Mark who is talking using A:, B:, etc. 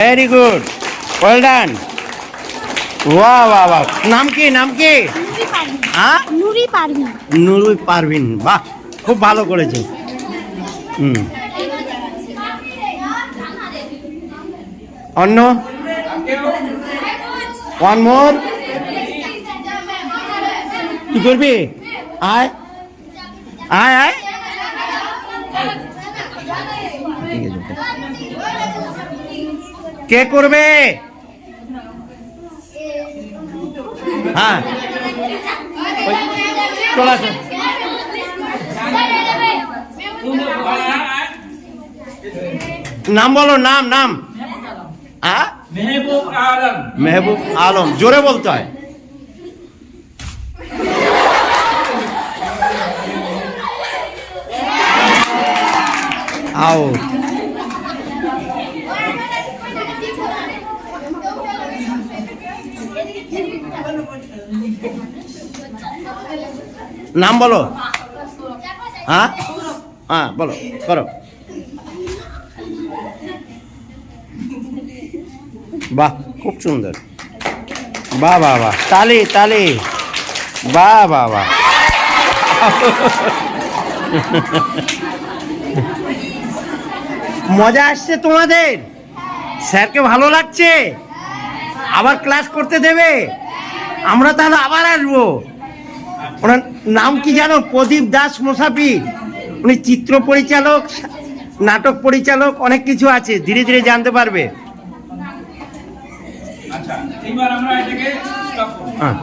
A: Very good well done বাহ বাহ বাহ নাম কি নাম কি
B: নুরি পারভিন
A: হ্যাঁ
B: নুরি পারভিন
A: নুরুই পারভিন বাহ খুব ভালো করেছে। হুম। অন্য? ওয়ান মোর কি করবি? আয়। আয় আয়। কে করবে? হ্যাঁ। চলে নাম বলো নাম নাম। হ্যাঁ?
C: মেহবুব আলম।
A: মেহবুব আলম জোরে বলতে হয়। আউট নাম বলো। হ্যাঁ? হ্যাঁ? বলো করো। বাহ খুব সুন্দর। বাহ বাহ বাহ। তালি তালি। বাহ বাহ বাহ। মজা আসছে তোমাদের? স্যারকে ভালো লাগছে? আবার ক্লাস করতে দেবে? আমরা তাহলে আবার আসব। ওনার নাম কি জানো? প্রদীপ দাস মোসাফি। উনি চিত্র পরিচালক নাটক পরিচালক অনেক কিছু আছে। ধীরে ধীরে জানতে পারবে।
C: আচ্ছা এবার আমরা এটাকে স্টপ করব।
A: হ্যাঁ।